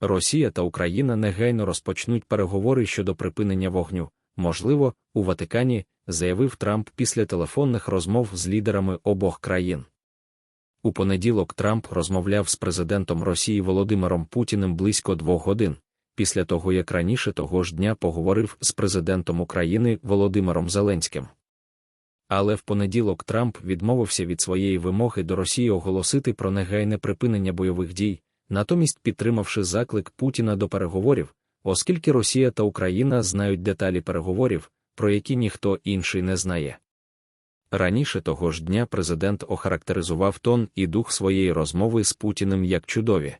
Росія та Україна негайно розпочнуть переговори щодо припинення вогню, можливо, у Ватикані, заявив Трамп після телефонних розмов з лідерами обох країн. У понеділок Трамп розмовляв з президентом Росії Володимиром Путіним близько двох годин, після того як раніше того ж дня поговорив з президентом України Володимиром Зеленським. Але в понеділок Трамп відмовився від своєї вимоги до Росії оголосити про негайне припинення бойових дій, натомість підтримавши заклик Путіна до переговорів, оскільки Росія та Україна знають деталі переговорів, про які ніхто інший не знає. Раніше того ж дня президент охарактеризував тон і дух своєї розмови з Путіним як чудові.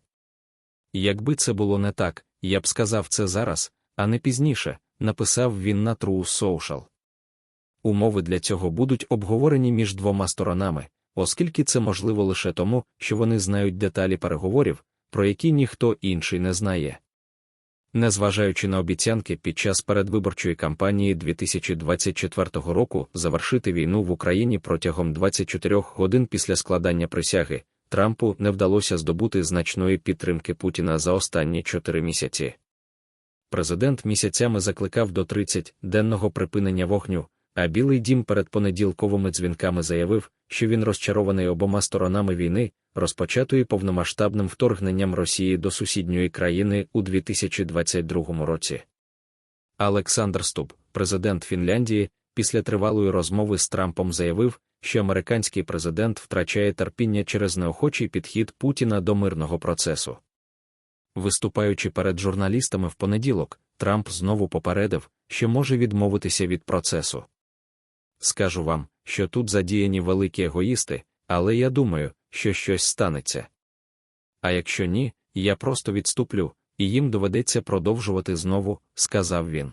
Якби це було не так, я б сказав це зараз, а не пізніше, написав він на True Social. Умови для цього будуть обговорені між двома сторонами, оскільки це можливо лише тому, що вони знають деталі переговорів, про які ніхто інший не знає. Незважаючи на обіцянки під час передвиборчої кампанії 2024 року завершити війну в Україні протягом 24 годин після складання присяги, Трампу не вдалося здобути значної підтримки Путіна за останні чотири місяці. Президент місяцями закликав до 30-денного припинення вогню, а Білий дім перед понеділковими дзвінками заявив, що він розчарований обома сторонами війни, розпочатої повномасштабним вторгненням Росії до сусідньої країни у 2022 році. Олександр Стуб, президент Фінляндії, після тривалої розмови з Трампом заявив, що американський президент втрачає терпіння через неохочий підхід Путіна до мирного процесу. Виступаючи перед журналістами в понеділок, Трамп знову попередив, що може відмовитися від процесу. Скажу вам, що тут задіяні великі егоїсти, але я думаю, що щось станеться. А якщо ні, я просто відступлю, і їм доведеться продовжувати знову, сказав він.